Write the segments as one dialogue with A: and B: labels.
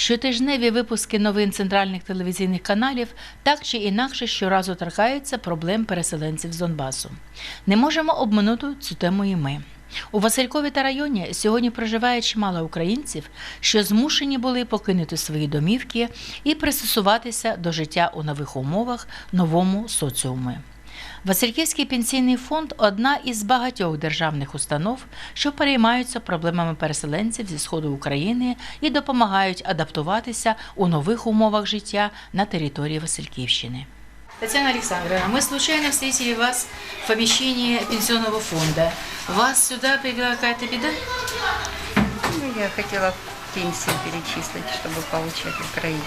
A: Щотижневі випуски новин центральних телевізійних каналів так чи інакше щоразу торкаються проблем переселенців з Донбасу. Не можемо обминути цю тему і ми. У Василькові та районі сьогодні проживає чимало українців, що змушені були покинути свої домівки і пристосуватися до життя у нових умовах, новому соціумі. Васильківський пенсійний фонд одна із багатьох державних установ, що переймаються проблемами переселенців зі сходу України і допомагають адаптуватися у нових умовах життя на території Васильківщини. Татьяна Александровна, мы случайно встретили вас в помещении пенсионного фонда. Вас сюда привела какая-то беда?
B: Ну, я хотела пенсию перечислить, чтобы получать в Украине.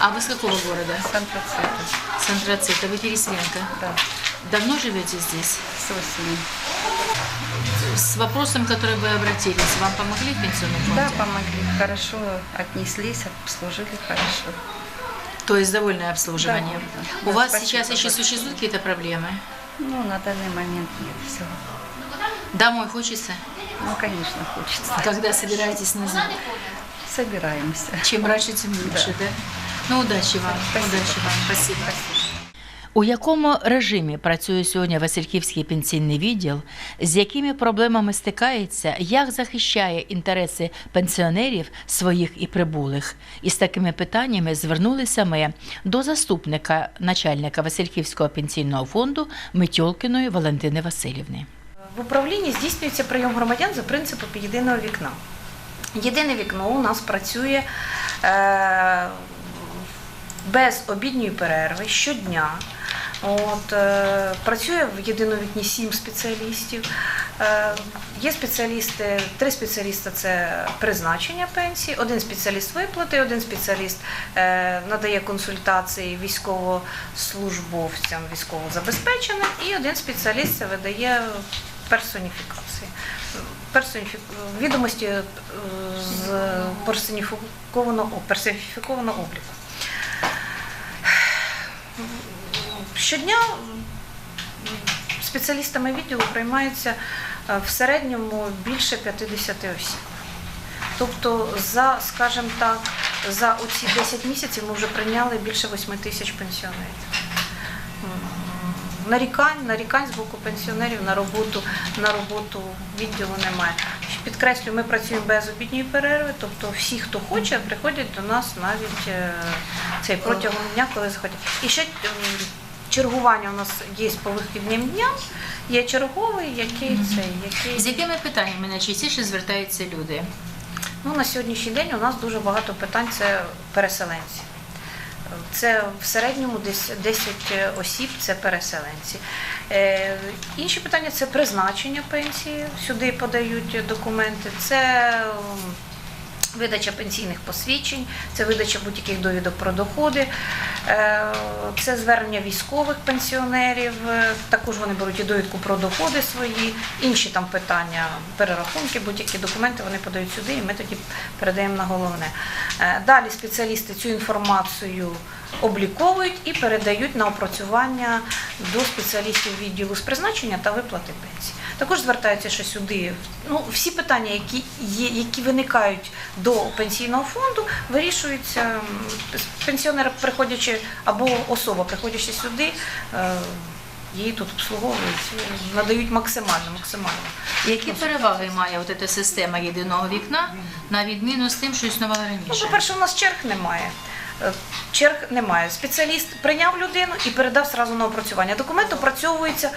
A: А вы с какого города?
B: Санкт-Петербург,
A: С Антрацита. Вы переселенка.
B: да,
A: Давно живете здесь?
B: с осени.
A: С вопросом, который вы обратились, вам помогли в пенсионном фонде?
B: Да, помогли, хорошо отнеслись, обслужили хорошо.
A: То есть довольное обслуживание.
B: Да.
A: У
B: Да,
A: вас сейчас еще существуют какие-то проблемы?
B: Ну, на данный момент нет всего.
A: Домой хочется?
B: Ну, конечно, хочется.
A: Когда собираетесь назад?
B: Собираемся.
A: Чем раньше, тем лучше, да? Ну, удачи вам.
B: Спасибо.
A: Удачи вам. Спасибо. У якому режимі працює сьогодні Васильківський пенсійний відділ, з якими проблемами стикається, як захищає інтереси пенсіонерів своїх і прибулих? І з такими питаннями звернулися ми до заступника начальника Васильківського пенсійного фонду Митьолкіної Валентини Васильівни.
C: В управлінні здійснюється прийом громадян за принципом єдиного вікна. Єдине вікно у нас працює е, без обідньої перерви щодня. От, е, працює в єдиному вікні сім спеціалістів. Е, є спеціалісти, три спеціаліста це призначення пенсії, один спеціаліст виплати, один спеціаліст надає консультації військовослужбовцям військовозабезпеченим, і один спеціаліст видає персоніфікації. Персоніфі... Відомості е, з персоніфікованого, персоніфікованого обліку. Щодня спеціалістами відділу приймається е, в середньому більше 50 осіб. Тобто, за, скажімо так, за оці 10 місяців ми вже прийняли більше 8 тисяч пенсіонерів. Нарікань, нарікань з боку пенсіонерів на роботу, на роботу відділу немає. Підкреслю, ми працюємо без обідньої перерви, тобто всі, хто хоче, приходять до нас навіть е, цей протягом дня, коли заходять. І ще чергування у нас є по вихідним дням, є черговий, який цей, який
A: З якими питаннями найчастіше звертаються люди?
C: Ну, на сьогоднішній день у нас дуже багато питань це переселенці. Це в середньому десь 10 осіб це переселенці. Е, інші питання це призначення пенсії. Сюди подають документи. Це видача пенсійних посвідчень, це видача будь-яких довідок про доходи, е, це звернення військових пенсіонерів. е, Також вони беруть і довідку про доходи свої, інші там питання, перерахунки, будь-які документи вони подають сюди, і ми тоді передаємо на головне. Е, Далі спеціалісти цю інформацію обліковують і передають на опрацювання до спеціалістів відділу з призначення та виплати пенсії. Також звертаються ще сюди. Ну, всі питання, які є, які виникають до пенсійного фонду, вирішуються пенсіонер, приходячи або особа, приходячи сюди. е, Її тут обслуговують, надають максимально, максимально.
A: Які переваги має от ця система єдиного вікна на відміну з тим, що існувало
C: Ну, по-перше, у нас черг немає. Е, Черг немає. Спеціаліст прийняв людину і передав сразу на опрацювання. Документ опрацьовується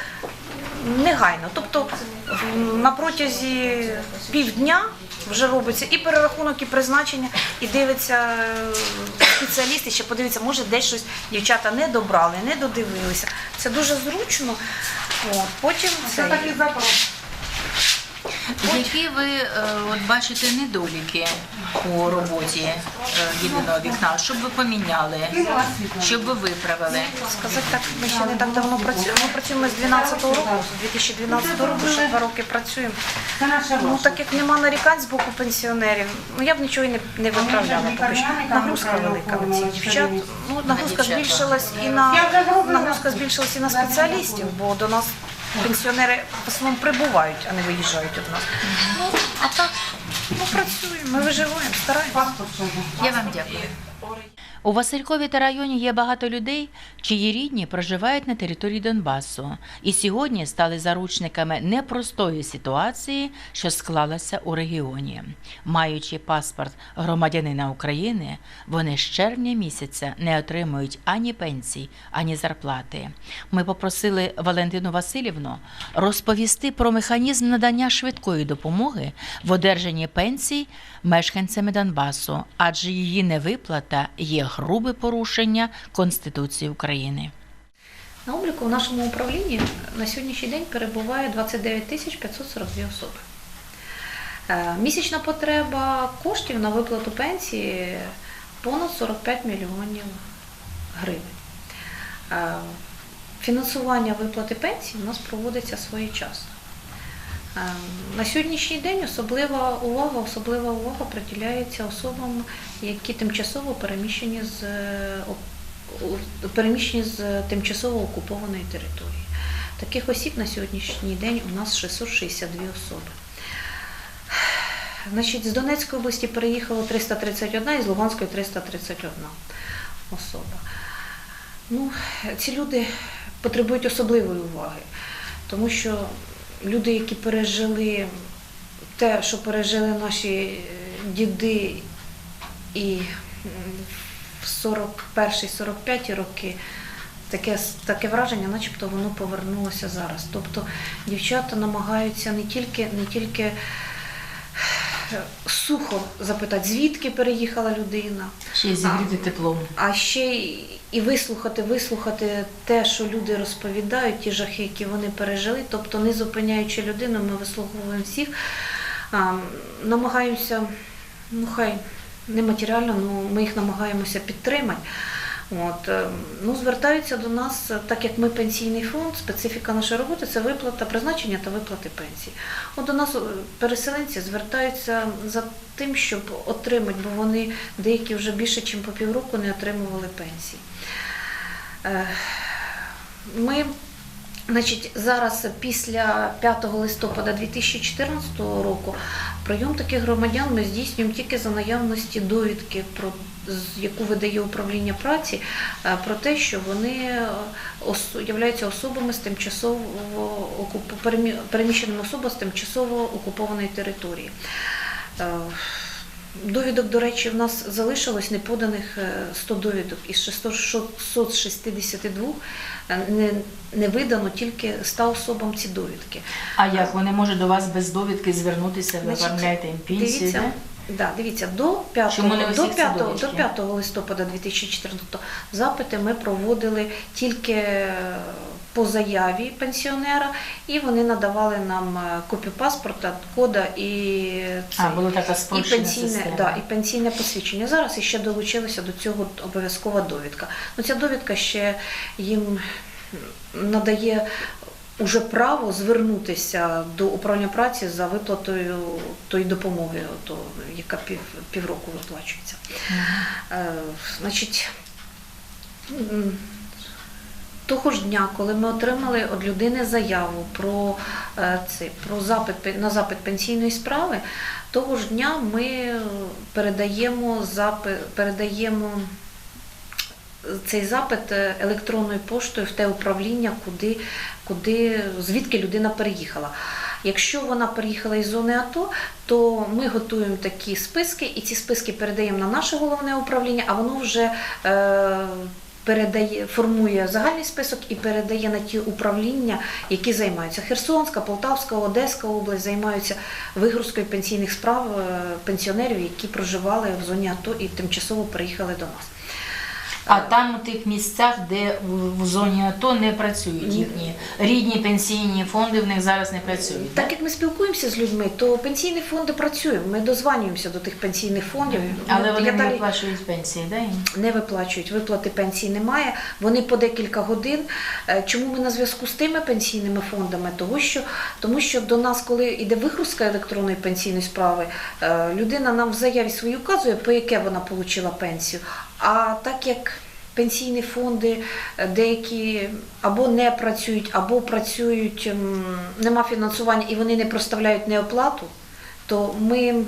C: негайно. Тобто на протязі півдня вже робиться і перерахунок, і призначення, і дивиться спеціалісти, ще подивиться, може десь щось дівчата не добрали, не додивилися. Це дуже зручно. От, потім це.
A: Які ви е, от бачите недоліки у роботі е, єдиного вікна? Щоб ви поміняли, щоб ви виправили?
C: Сказати так, ми ще не так давно працюємо. Ми працюємо з 12 року, з 2012 року, ще два роки працюємо. Ну так як нема нарікань з боку пенсіонерів, ну я б нічого і не, не виправляла. Поки що нагрузка велика на ці дівчат. Ну нагрузка збільшилась і на нагрузка збільшилась і на спеціалістів, бо до нас пенсіонери в основному прибувають, а не виїжджають від нас. Ну а так, ну працюємо, ми виживаємо, стараємося. Я вам дякую.
A: У Василькові та районі є багато людей, чиї рідні проживають на території Донбасу і сьогодні стали заручниками непростої ситуації, що склалася у регіоні. Маючи паспорт громадянина України, вони з червня місяця не отримують ані пенсій, ані зарплати. Ми попросили Валентину Васильівну розповісти про механізм надання швидкої допомоги в одержанні пенсій мешканцями Донбасу, адже її невиплата є грубе порушення Конституції України.
C: На обліку в нашому управлінні на сьогоднішній день перебуває 29 тисяч 542 особи. Е, Місячна потреба коштів на виплату пенсії понад 45 мільйонів гривень. Е, Фінансування виплати пенсії у нас проводиться своєчасно. Е, На сьогоднішній день особлива увага, особлива увага приділяється особам, які тимчасово переміщені з е, переміщені з тимчасово окупованої території. Таких осіб на сьогоднішній день у нас 662 особи. Значить, з Донецької області переїхало 331 і з Луганської 331 особа. Ну, ці люди потребують особливої уваги, тому що люди, які пережили те, що пережили наші е, діди і в 41-45 роки, таке, таке враження, начебто воно повернулося зараз. Тобто дівчата намагаються не тільки, не тільки сухо запитати, звідки переїхала людина,
A: Ще й зігріти теплом.
C: а ще й і вислухати, вислухати те, що люди розповідають, ті жахи, які вони пережили. Тобто, не зупиняючи людину, ми вислуховуємо всіх, намагаємося, ну хай не матеріально, ну ми їх намагаємося підтримати. От, е, ну, звертаються до нас, е, так як ми пенсійний фонд, специфіка нашої роботи це виплата призначення та виплати пенсії. От до нас е, переселенці звертаються за тим, щоб отримати, бо вони деякі вже більше, ніж по півроку не отримували пенсії. Ми Значить, зараз після 5 листопада 2014 року прийом таких громадян ми здійснюємо тільки за наявності довідки, про яку видає управління праці, е, про те, що вони е, являються особами з тимчасово переміщеними особами з тимчасово окупованої території. Е, Довідок, до речі, в нас залишилось неподаних е, 100 довідок із 662 е, не, не видано тільки 100 особам ці довідки.
A: А як вони можуть до вас без довідки звернутися, ви оформляєте їм пенсію?
C: Дивіться,
A: да?
C: дивіться, до 5,
A: Чому не
C: до, 5, до 5 листопада 2014 запити ми проводили тільки е, по заяві пенсіонера, і вони надавали нам е, копію паспорта, кода і,
A: А, була така
C: і, пенсійне, да, і пенсійне посвідчення. Зараз іще долучилася до цього обов'язкова довідка. Ну, ця довідка ще їм надає уже право звернутися до управління праці за виплатою тої допомоги, то, яка пів, півроку виплачується. Е, значить, того ж дня, коли ми отримали від людини заяву про, е, це, про запит на запит пенсійної справи, того ж дня ми передаємо запит, передаємо цей запит е, електронною поштою в те управління, куди, куди, звідки людина переїхала. Якщо вона переїхала із зони АТО, то ми готуємо такі списки, і ці списки передаємо на наше головне управління, а воно вже е, передає, формує загальний список і передає на ті управління, які займаються. Херсонська, Полтавська, Одеська область займаються вигрузкою пенсійних справ е, пенсіонерів, які проживали в зоні АТО і тимчасово приїхали до нас.
A: А там у тих місцях, де в зоні АТО не працюють їхні рідні пенсійні фонди, в них зараз не працюють.
C: Так як ми спілкуємося з людьми, то пенсійні фонди працюють. Ми дозванюємося до тих пенсійних фондів.
A: Але
C: Ну,
A: вони не виплачують пенсії, да?
C: не виплачують. Виплати пенсії немає. Вони по декілька годин. Е, Чому ми на зв'язку з тими пенсійними фондами? Того що тому, що до нас, коли йде вигрузка електронної пенсійної справи, е, людина нам в заяві свої указує, по яке вона отримала пенсію. А так як Пенсійні фонди е, деякі або не працюють, або працюють, нема фінансування і вони не проставляють неоплату, то ми,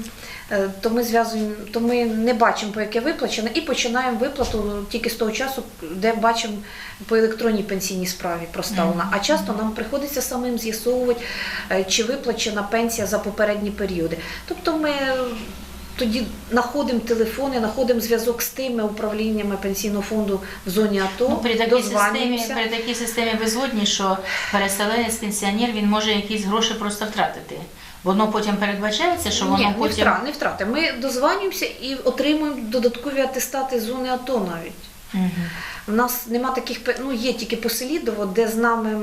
C: е, то ми зв'язуємо, то ми не бачимо, по яке виплачено, і починаємо виплату тільки з того часу, де бачимо по електронній пенсійній справі проставлена. А часто нам приходиться самим з'ясовувати, е, чи виплачена пенсія за попередні періоди. Тобто ми тоді знаходимо телефони, знаходимо зв'язок з тими управліннями пенсійного фонду в зоні АТО.
A: Ну, при такій системі, при такій системі визгодні, що переселенець, пенсіонер, він може якісь гроші просто втратити. Воно потім передбачається, що воно
C: Ні,
A: потім.
C: не втрати. Ми дозванюємося і отримуємо додаткові атестати з зони АТО навіть.
A: Мгм.
C: У нас нема таких, ну є тільки по Селідово, де з нами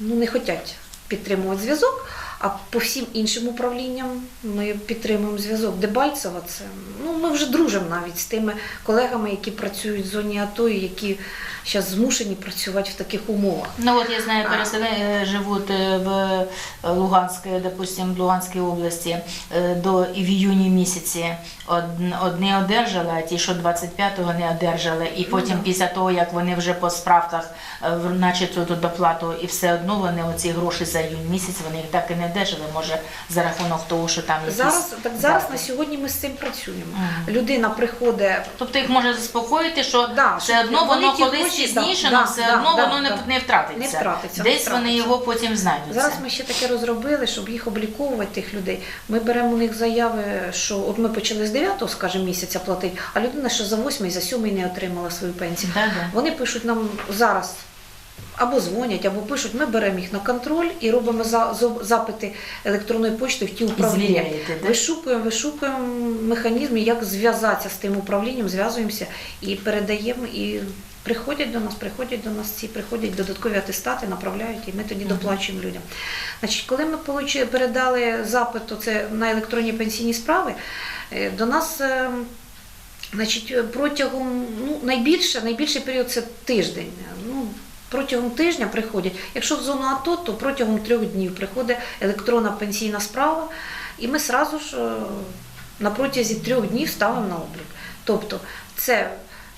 C: ну, не хочуть підтримувати зв'язок, а по всім іншим управлінням ми підтримуємо зв'язок. Дебальцева це ну ми вже дружимо навіть з тими колегами, які працюють в зоні АТО і які зараз змушені працювати в таких умовах.
A: Ну вот я знаю,
C: А.
A: переселенцы живут э, в э, Луганской, допустим, в Луганській області э, до і в іюні місяці од- одні одержали, а ті, що 25-го не одержали. І потім
C: да.
A: після того, як вони вже по справках е, в- наче цю доплату, і все одно вони оці гроші за іюнь місяць, вони їх так і не одержали, може за рахунок того, що там якісь
C: Зараз так зараз на сьогодні ми з цим працюємо.
A: Мгм.
C: Людина приходить
A: Тобто їх може заспокоїти, що
C: Да,
A: все одно воно колись пізніше,
C: да,
A: але
C: да,
A: все
C: да,
A: одно
C: да,
A: воно не,
C: да.
A: не втратиться.
C: Не втратиться, не
A: Десь вони його потім знайдуться.
C: Зараз ми ще таке розробили, щоб їх обліковувати тих людей. Ми беремо у них заяви, що от ми почали з 9-го, скажімо, місяця платити, а людина ще за 8 за 7 не отримала свою пенсію.
A: Да-да.
C: Вони пишуть нам зараз. Або дзвонять, або пишуть, ми беремо їх на контроль і робимо запити електронної почти в ті управління.
A: да?
C: Вишукуємо, вишукуємо механізми, як зв'язатися з тим управлінням, зв'язуємося і передаємо. І приходять до нас, приходять до нас ці, приходять додаткові атестати, направляють, і ми тоді доплачуємо людям. Значить, коли ми передали запит це на електронні пенсійні справи, е, до нас. е, Значить, протягом ну найбільше, найбільший період це тиждень. Протягом тижня приходять. Якщо в зону АТО, то протягом трьох днів приходить електронна пенсійна справа, і ми сразу ж е, на протязі трьох днів ставимо на облік. Тобто, це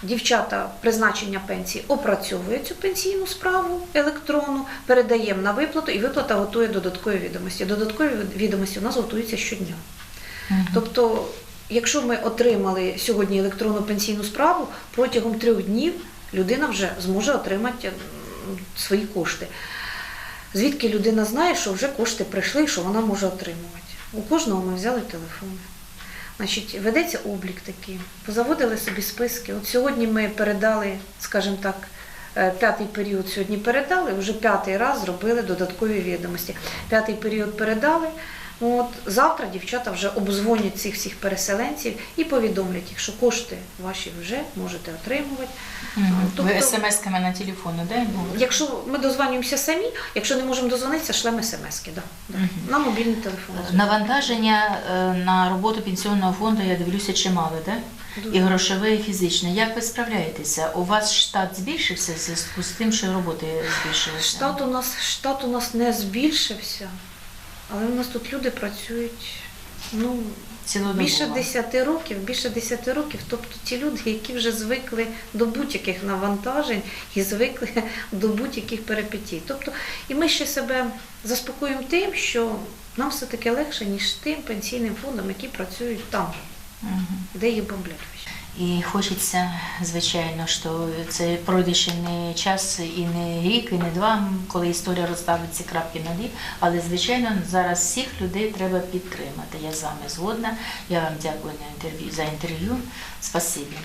C: дівчата призначення пенсії опрацьовує цю пенсійну справу електронну, передаємо на виплату, і виплата готує додаткові відомості. Додаткові відомості у нас готуються щодня. Тобто, якщо ми отримали сьогодні електронну пенсійну справу, протягом трьох днів людина вже зможе отримати свої кошти. Звідки людина знає, що вже кошти прийшли що вона може отримувати? У кожного ми взяли телефони. Значить, ведеться облік такий. Позаводили собі списки. От сьогодні ми передали, скажімо так, е, п'ятий період сьогодні передали, вже п'ятий раз зробили додаткові відомості. П'ятий період передали. От завтра дівчата вже обзвонять цих всіх переселенців і повідомлять їх, що кошти ваші вже можете отримувати.
A: Мгм.
C: Тобто-
A: Ви смс-ками на телефони, да? ну,
C: Якщо ми дозвонюємося самі, якщо не можемо дозвонитися, шлемо смски. Да, да.
A: Мгм.
C: На мобільний телефон.
A: Навантаження е, на роботу пенсійного фонду, я дивлюся, чимало, да?
C: Дуже.
A: І грошове, і фізичне. Як ви справляєтеся? У вас штат збільшився в зв'язку з тим, що роботи збільшилися?
C: Штат у нас штат у нас не збільшився, але у нас тут люди працюють ну, більше 10 років, більше 10 років. Тобто ті люди, які вже звикли до будь-яких навантажень і звикли до будь-яких перипетій. Тобто, і ми ще себе заспокоюємо тим, що нам все-таки легше, ніж тим пенсійним фондам, які працюють там,
A: Мгм.
C: де їх бомблять.
A: І хочеться, звичайно, що це пройде ще не час і не рік, і не два, коли історія розставить ці крапки на «і». Але, звичайно, зараз всіх людей треба підтримати. Я з вами згодна. Я вам дякую на інтерв'ю за інтерв'ю. Спасибі.